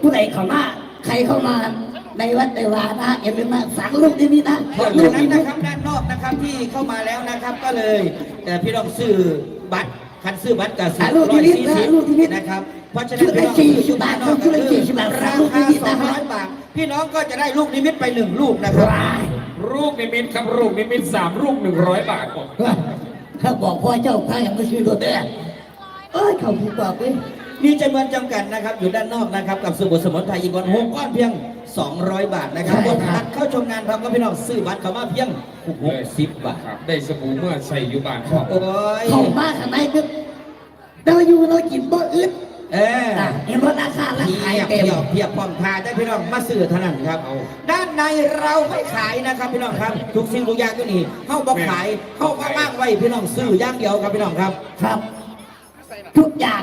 ผู้ใดเข้ามาใครเข้ามาในวัดในวานะอย่าลืมมาฝังลูกนิมิตนะเพราะลูฉะกนั้นินมินะตครับด้านนอกนะครับที่เข้ามาแล้วนะครับก็เลยแต่พี่น้องซื้อบัตรคันซื้อบัตรกับซื้อร้อยสี่สิบนะครับเพราะฉะนั้นพี่น้องซื้อชุดด้านนอกก็คือราคาสองร้อยบาทพี่น้องก็จะได้ลูกนิมิตไปหนึ่งลูกนะครับว้ายลูกนิมิตครับลูกนิมิตสามลูกหนึ่งร้อยบาทผมถ้าบอกพ่อเจ้าข้าอย่างไม่ซื้อรถเด้อเอ้ยเขาผูกบอกเว้ ยมีจำนวนจำกัดนะครับ อยู่ด้านนอกนะครับ กับสบู่สมุนไพรอีกก้อนหกก้อนเพียง 200 บาทนะครับบนบัตรเข้าชมงานพร้อมกับพี่น้องซื้อบัตรเข้ามาเพียง60บาท ครับได้สบู่เมื่อใส่อยู่บ้านครับ โอ้ยเขามาข้างในก็เราอยู่เรากินบ่อึดเออ อะเห็นว่าราคาราเพีคายบเต็ม เพียบเพียบพร้อมทาได้พี่น้องมาซื้อเท่านั้นครับ เอา ด้านในเราไม่ขายนะครับพี่น้องครับ ทุกสิ่งทุกอย่างก็นี่เข้าบอกขายเข้ามาว่างไว้พี่น้องซื้ออย่างเดียวครับพี่น้องครับ ครับ ทุกอย่าง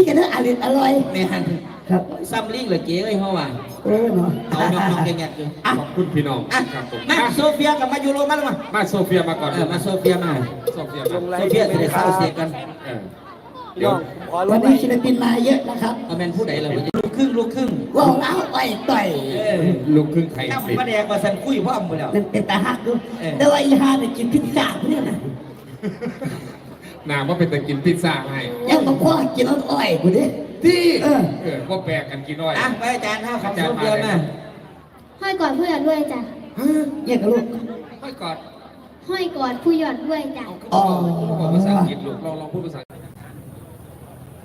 นี่กันเนื้ออร่อยอร่อยแม่นครับซัมลิงเหรือเก๋เลยเขาว่าโอ้เนาะเอาน้องๆแงกๆอยู่อะขอบคุณพี่น้องอะครับผมมาอะโซเฟียกับมายูโรมาแล้วมามาโซเฟียมาก่อนเออมาโซเฟียมาโซเฟียลงไลมาโซเฟียจะได้เศร้าเสียกันเออพี่น้องขอลวันงไลนี้น์ศิลปินมาเยอะนะครับเอาแมนผู้ใดเลยลูกครึ่งลูกครึ่งว่าวแล้วไปต่อยเออลูกครึ่งไข่น้ำสิบมาแดงมาสันคุยพ่อมหมดแล้วนั่นเป็นตาหักดูเออแต่ว่าอีฮาเนี่ยกินพิซซ่าเนี่ยนะ นางว่าเป็นตะกินพิซซ่าให้ยังบอกพ่อกินน้ำอ้อยกูดิ ที่เออ เออว่าแปลกกันกินน้อยอะไปอาจารย์ห้าคำโซเฟียมาห้อยกอดผู้หยอดด้วยจ้ะเยี่ยกับลูกค่อยกอดห้อยกอดผู้หยอดด้วยจ้ะอ๋อบอกภาษาอังกฤษลูกลองลองพูดภาษา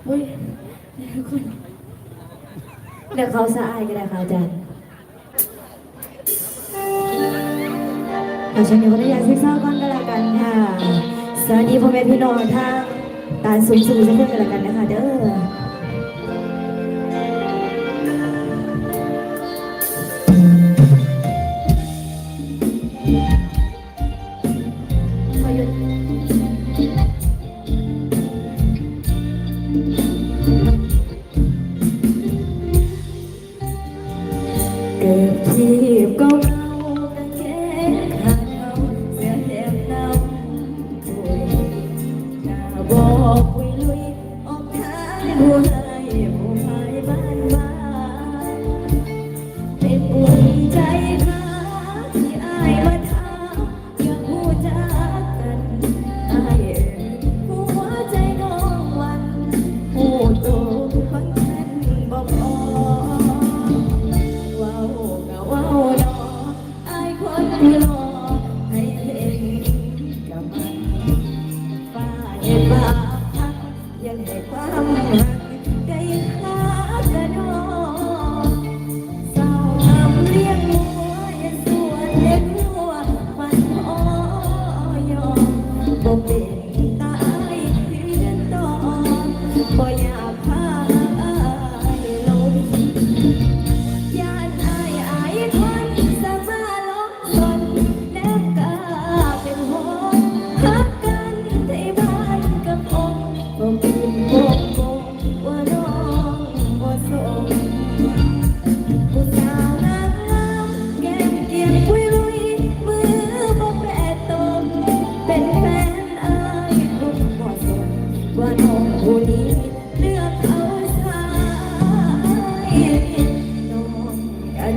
อุ๊ยเดี๋ยวเขาสะอายก็ได้ค่ะอาจารย์เอาฉันอยู่คนละอย่างซิกซ่าก่อนก็แล้วกันค่ะ สวัสดีพ่อแม่พี่น้องทางตาสูงสูงสักคนกันแล้วกันนะคะเด้อายคนรอ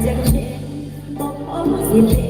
จจะเห็นบอกพอสิเ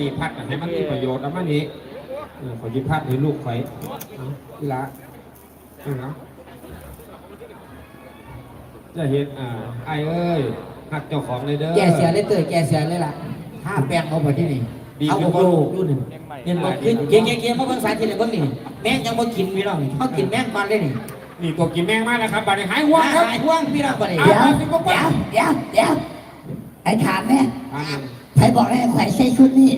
นี่เอามานี่พัดให้มันมีประโยชน์เอามานี่เออขอยิพัดให้ลูกไฟเอาทีละเอาเนาะจะเห็นอ่าไอเอ้ยหักเจ้าของเลยเด้อแกเสียเลยเตยแกเสียเลยล่ะห้าแปลงเอาไปที่นี่ดีเอาขึ้นโอ้บ่โหรุ่นหนึ่งเห็นบอกคือเกียงเกียงมาเบิ่งสาธิตเลยเบิ่งนี่แม่งยังบ่กินพี่น้องนี่เขากินแม่งก่อนเลยนี่นี่ตัวกินแมงมากนะครับบัดนี้หายห่วงครับหายห่วงพี่น้องบ่ได้เอาเดี๋ยวไปสิบ่เดี๋ยวเดี๋ยวเดี๋ยวไอ้ถามแม่อันนั้น ใครบอกให้ไข่ใส่ชุดนี้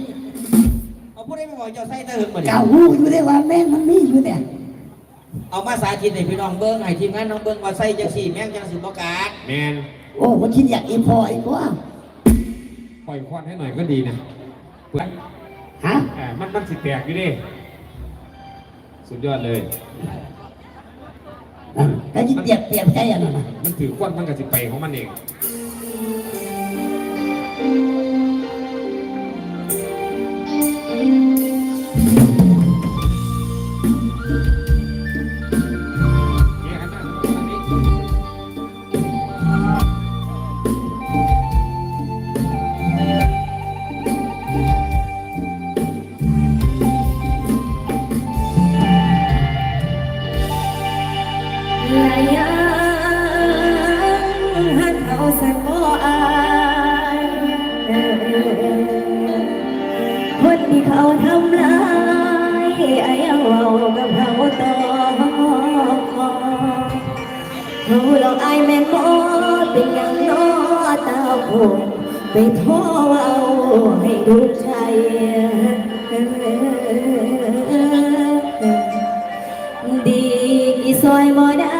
เอาผู้ใดมาบอกเจ้าใส่ตะหึงบ่ได้เก่าหูอยู่ได้ว่าแม่งมันมีอยู่เนี่ยเอามาสาธิตให้พี่น้องเบิ่งให้ทีมงานน้องเบิ่งว่าใส่จังซี่แม่งจังสิบ่กัดแมนโอ้มันคิดอยากอีพออีกว่าปล่อยควันให้หน่อยก็ดีนะเพื่อนฮะอ่ามันมันสิแตกอยู่ดิสุดยอดเลยอะแล้วจะเปรียบเปรียบใจอย่างนั้นน่ะมันถือควันมันก็สิไปของมันเอง หูลองไอแม่นบ่เป็นอย่างน้อตาโผไปโทษเอาให้ดูใจดีกี่ซอยบ่ได้